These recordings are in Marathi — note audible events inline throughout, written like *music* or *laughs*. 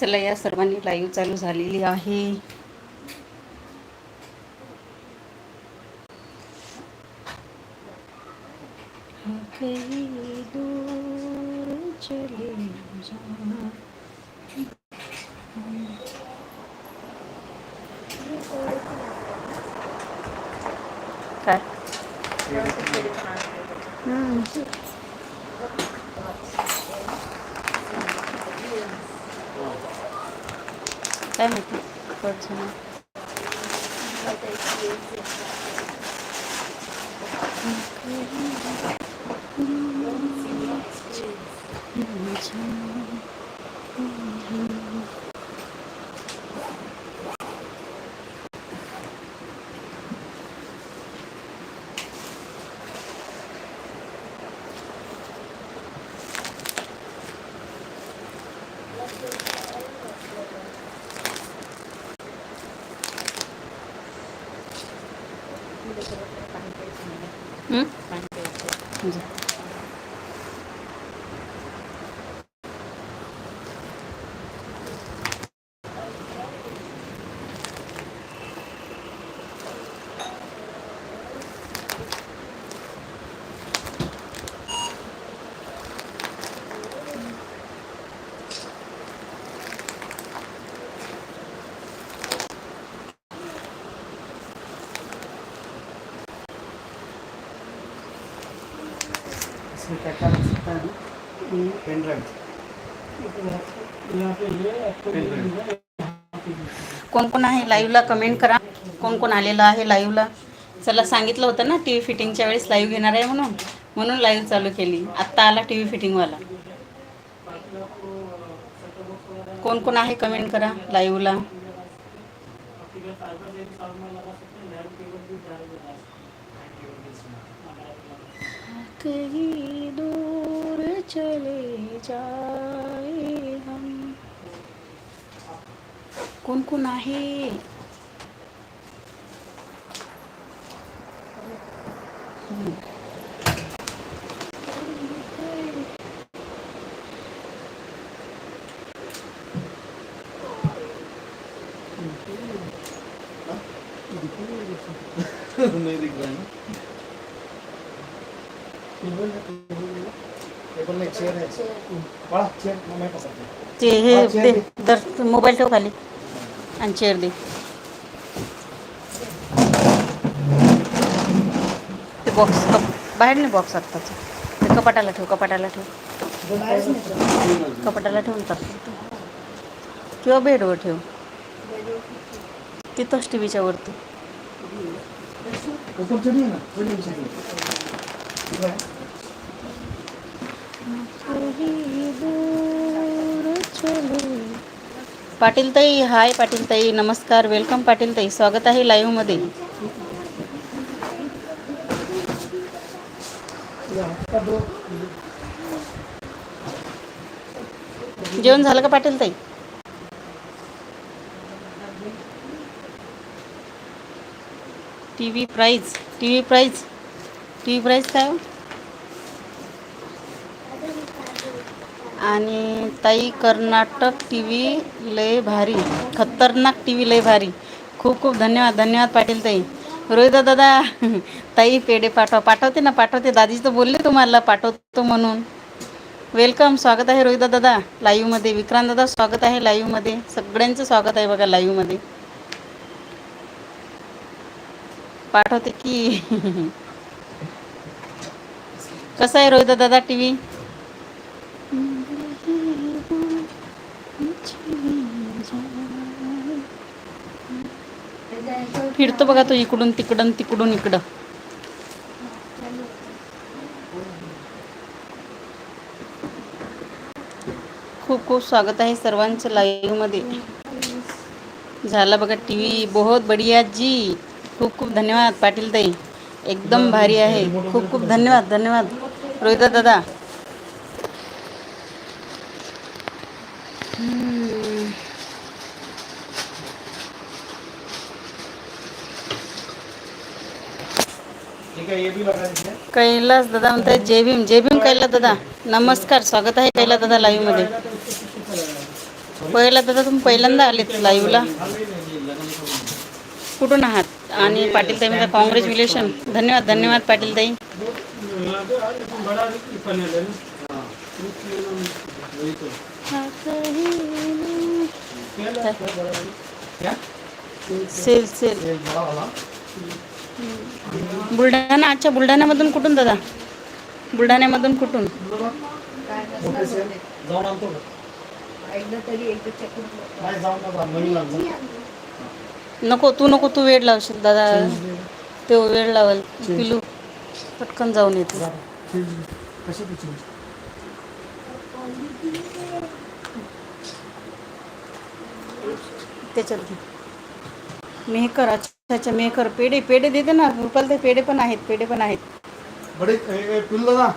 चला या सर्वांनी लाईव्ह चालू झालेली आहे कहीं दूर चले जाना. काय हम्म. काय माहिती कळचं नाही. हम्म? जा. पेन ड्राइव कोण कोण आहे लाईव्हला कमेंट करा. कोण कोण आलेलं आहे लाईव्हला चला सांगितलं होतं ना टी व्ही फिटिंगच्या वेळेस लाईव्ह घेणार आहे म्हणून. म्हणून लाईव्ह चालू केली. आत्ता आला टी व्ही फिटिंगवाला कोण कोण आहे? कमेंट करा. लाईव्हला कहीं दूर चले जाए हम। कोण कोण आहे? नहीं दिख रहा है ते हे दे. दर मोबाईल ठेव खाली आणि चेअर दे. ते बॉक्स बाहेर नाही बॉक्स आत्ताच ते कपाटाला ठेव कपाटाला ठेव. कपाटाला ठेवून टाक. किंवा बेडवर ठेव. तिथंच टी व्हीच्या वरती पाटीलताई पाटील ताई हाय पाटील ताई नमस्कार वेलकम पाटील ताई स्वागत आहे लाईव्हमध्ये जेवण झालं का पाटील ताई T V prize T V prize T V prize काय हो? आणि ताई कर्नाटक टी व्ही लय भारी. खतरनाक टी व्ही लय भारी. खूप खूप धन्यवाद धन्यवाद पाटील ताई. रोहिदा दादा ताई पेढे पाठवा. पाठवते ना पाठवते. दादी तर बोलले तुम्हाला पाठवतो म्हणून. वेलकम स्वागत आहे रोहिदा दादा. लाईव्हमध्ये विक्रांत दादा स्वागत आहे लाईव्हमध्ये सगळ्यांचं स्वागत आहे बघा लाईव्हमध्ये पाठवते की. *laughs* कसं आहे रोहिदा दादा टी व्ही फिरतो बघा तो इकडून तिकडून तिकडून इकडं. खूप खूप स्वागत आहे सर्वांचं लाईव्हमध्ये झाला बघा टी व्ही बहुत बढिया जी. खूप खूप धन्यवाद पाटील ताई एकदम भारी आहे. खूप खूप धन्यवाद धन्यवाद. रोहिता दादा हम्म. ठीक है ये भी लगा दीजिए कैलास दादा म्हणताय जय भीम जय भीम कैलास दादा. नमस्कार स्वागत आहे कैलास दादा लाईव्हमध्ये. पहिला दादा तुम्ही पहिल्यांदा आलेत लाईव्हला कुठून आहात? आणि पाटील ताई म्हणता कॉंग्रॅच्युलेशन धन्यवाद धन्यवाद पाटील ताई. सेल सेल बुलढाणा अच्छा बुलढाण्यामधून कुठून दादा? बुलढाण्यामधून कुठून? नको तू नको तू वेळ लावशील दादा. तो वेळ लावल. पिलू पटकन जाऊन येते. त्याच्यात मी हे अच्छा अच्छा मेहकर पेढे पेढे देते ना रुपाल ते पेढे पण आहेत पेढे पण आहेत. बड़े पिल्लू दादा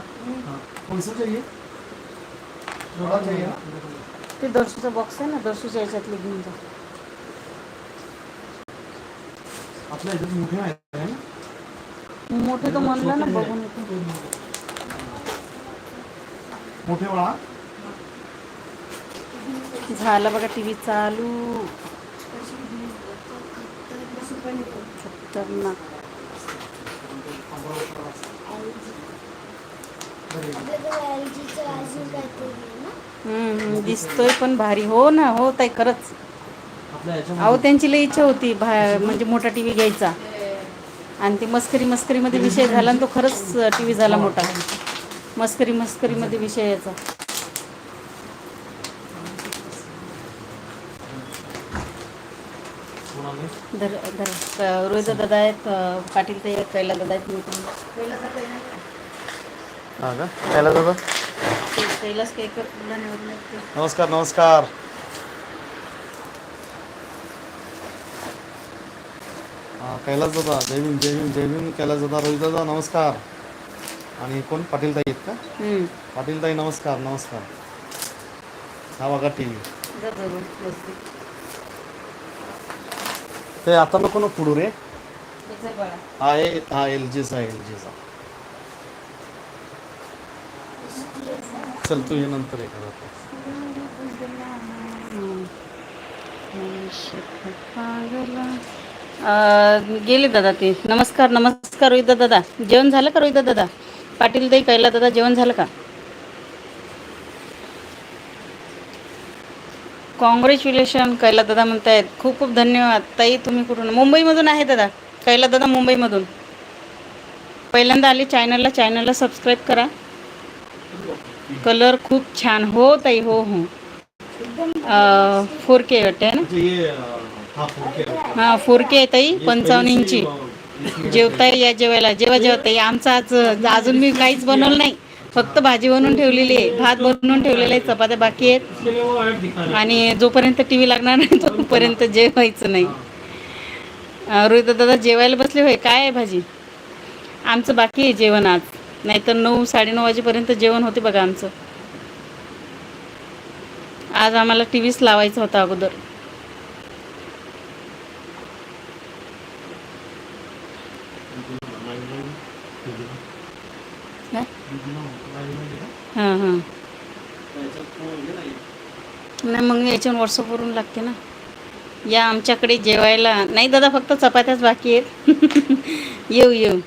कौन सा चाहिए बड़ा चाहिए ना ते दर्शूचा बॉक्स आहे ना दर्शूच्या याच्यातले घेऊन जा. आपल्या ह्याच्यात मोठे आहे ना? मोठे तर म्हणलं ना बघून येते. मोठे बाळा. झालं बघा टी व्ही चालू. खतरनाक. दिसतोय पण भारी. हो ना हो ताई खरंच. अहो त्यांची लई इच्छा होती भा म्हणजे मोठा टी व्ही घ्यायचा. आणि ते मस्करी मस्करीमध्ये विषय झाला आणि तो खरंच टी व्ही झाला मोठा. मस्करी मस्करीमध्ये विषय याचा धर धर रोहित दादा आहेत पाटील ते कैला दादा आहेत मी पण. हा का? कैलास दादा? कैलास केकर. नमस्कार नमस्कार. कैलास दादा जय भीम जय भीम जय भीम. कैलास दादा रोहित दादा नमस्कार. आणि कोण? पाटील ताई आहेत का? हम्म. पाटील ताई नमस्कार नमस्कार. हा बघा टी व्ही. ते आता नको ना पुढू रे. हा ए हा एल जीचा एल जीचा चल तू ये नंतर हे. अ, गेले दादा ते. नमस्कार नमस्कार रोहित दादा. जेवण झालं का रोहित दादा? पाटील ताई कैला दादा जेवण झालं का? कॉंग्रॅच्युलेशन कैला दादा म्हणतायत. खूप खूप धन्यवाद. ताई तुम्ही कुठून? मुंबईमधून आहे दादा. कैला दादा मुंबईमधून. पहिल्यांदा आले चॅनलला. चॅनलला सबस्क्राईब करा. कलर खूप छान. हो ताई हो हो. फोर के वाटते है ना? हा फोर के आहे ताई पंचावन्न इंची. जेवताय या जेवायला. जेव्हा जेव्हा ताई आमचं आज अजून मी काहीच बनवलं नाही. फक्त भाजी बनवून ठेवलेली आहे. भात बनवून ठेवलेला आहे. चपात्या बाकी आहेत. आणि जोपर्यंत टी व्ही लागणार नाही तोपर्यंत जेवायचं नाही. रोहित दादा जेवायला बसले होय? काय आहे भाजी? आमचं बाकी आहे जेवण आज. नाहीतर नऊ साडेनऊ वाजेपर्यंत जेवण होते बघा आमचं. आज आम्हाला टी व्हीच लावायचा होता अगोदर काय? हां हां. नाही मग याच्यावर व्हॉट्सअपवरून लागते ना. या आमच्याकडे जेवायला नाही दादा फक्त चपात्याच बाकी आहेत. *laughs* येऊ येऊ.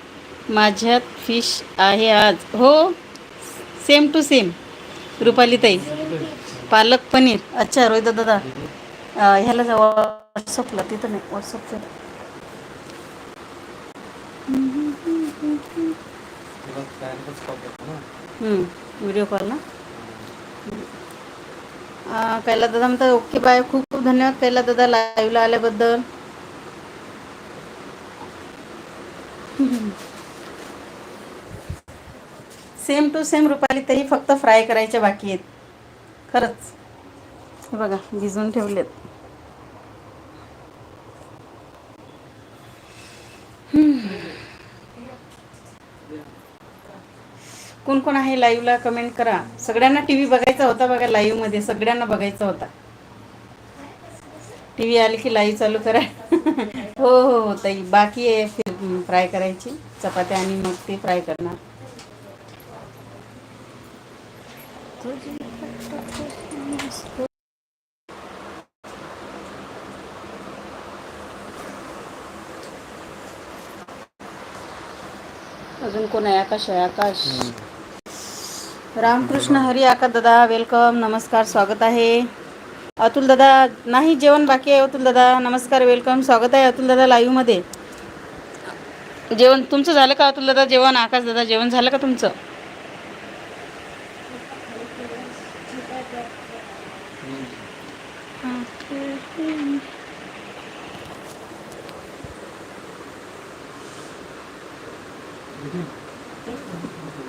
माझ्यात फिश आहे आज. हो सेम टू सेम रुपाली ताई. पालक पनीर. अच्छा रोहित दादा. ह्याला जा व्हॉट्सअपला तिथं नाही व्हॉट्सअपचं व्हिडिओ कॉल ना? कैला दादा म्हणतात ओके बाय खूप खूप धन्यवाद कैला दादा लाईव्हला आल्याबद्दल. सेम टू सेम रुपाली तरी फक्त फ्राय करायच्या बाकी आहेत. खरंच. बघा भिजवून ठेवलेत. कोण कोण आहे लाईव्हला कमेंट करा. सगळ्यांना टी व्ही बघायचा होता बघा लाईव्हमध्ये सगळ्यांना बघायचा होता. टी व्ही आली की लाईव्ह चालू करा. हो हो हो ताई. बाकी आहे फिर फ्राय करायची. चपात्या आणि मग ते फ्राय करणार. अजून कोण आहे? आकाश आहे. आकाश. रामकृष्ण हरी आकाश दादा वेलकम नमस्कार स्वागत आहे. अतुल दादा नाही जेवण बाकी आहे अतुल दादा नमस्कार वेलकम स्वागत आहे अतुल दादा लाईव्हमध्ये जेवण तुमचं झालं का अतुल दादा? जेवण आकाश दादा जेवण झालं का तुमचं?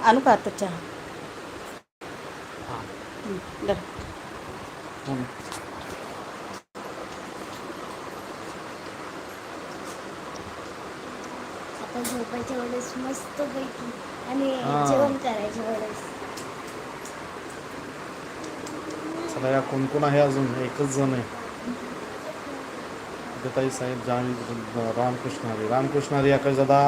आणू का आता चहा? धर. आता झोपायच्या वेळेस मस्त पैकी आणि हा. जेवण करायच्या वेळेस. चला या कोण कोण आहे अजून? एकच जण आहे. गीताई साहेब जावेद रामकृष्ण हरी. रामकृष्ण हरी आकाश दादा.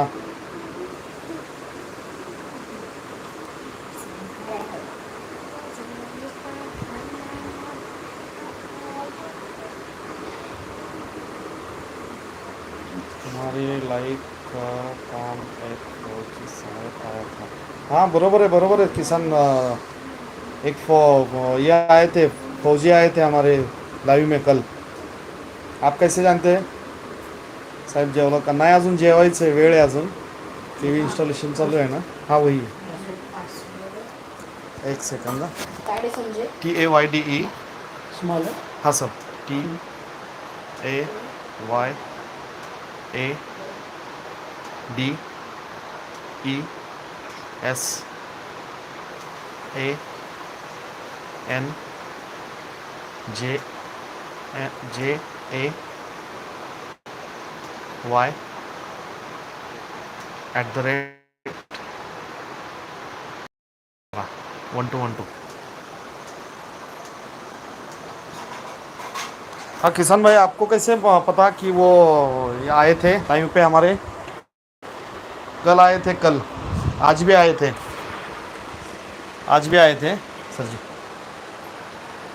तुम्हारे लाइक का काम एक फौजी साहब आया था। हाँ बरोबर है बरोबर है किसान एक फौ ये आए थे फौजी आए थे हमारे लाईव्ह में कल। आप कैसे जानते हैं? साहेब जेवलं का नाही अजून जेवायचं आहे वेळ आहे अजून. टी व्ही इन्स्टॉलेशन चालू आहे ना? हा वही. एक second समजे. T A Y D E small हाँ sir. T A Y A D E S A N J J A Y at the rate one two one two हाँ किसान भाई आपको कैसे पता कि वो आए थे? टाइम पे हमारे। कल आए थे कल। आज भी आए थे। आज भी आए थे सर जी।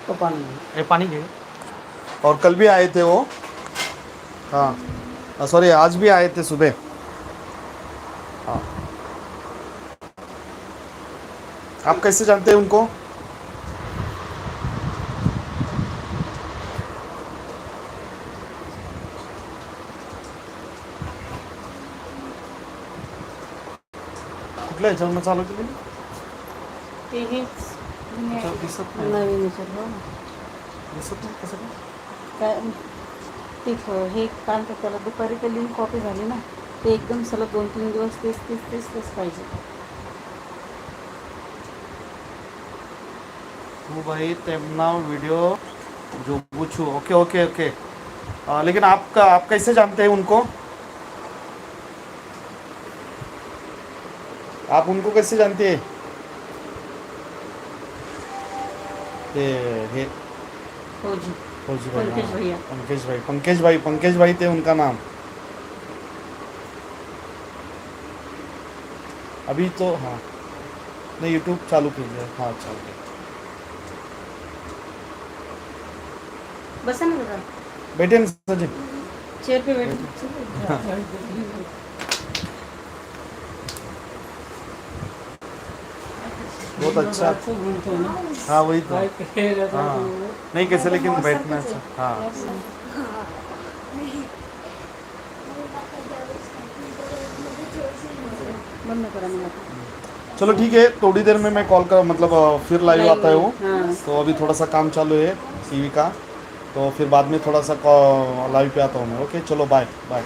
तो ये पानी के और कल भी आए थे वो। हाँ। सॉरी आज भी आए थे सुबह। हाँ। आप कैसे जानते हैं उनको? कुठल्या ह्याच्यावरनं चालू केली? ते हे त्याच्यावर दिसत नाही. नवीन हो. दिसत नाही कसं काय काय? ते हे काय म्हणतात त्याला दुपारी ते लिंक कॉपी झाली ना. ते एकदम सलग दोन तीन दिवस तेच तेच तेच तेच पाहिजे. वो भाई तेमना वीडियो जो पूछू. ओके ओके ओके लेकिन आपका आप कैसे जानते हैं उनको? आप उनको कैसे जानते हैं? फौजी। भाई पंकज हाँ, पंकज भाई पंकज भाई पंकज भाई थे उनका नाम। अभी तो हाँ। नहीं यूट्यूब चालू कीजिए। हाँ चालू बसा ना जी चेअर पे बैठ। *laughs* बहुत अच्छा। हाँ वही तो। हाँ। नहीं कैसे लेकिन बैठना अच्छा। हाँ. चलो ठीक है थोड़ी देर में मैं कॉल कर मतलब फिर लाइव आता है। वो हाँ। तो अभी थोड़ा सा काम चालू है टीवी का। तो फिर बाद में थोड़ा सा लाइव पे आता हूँ मैं। ओके चलो बाय बाय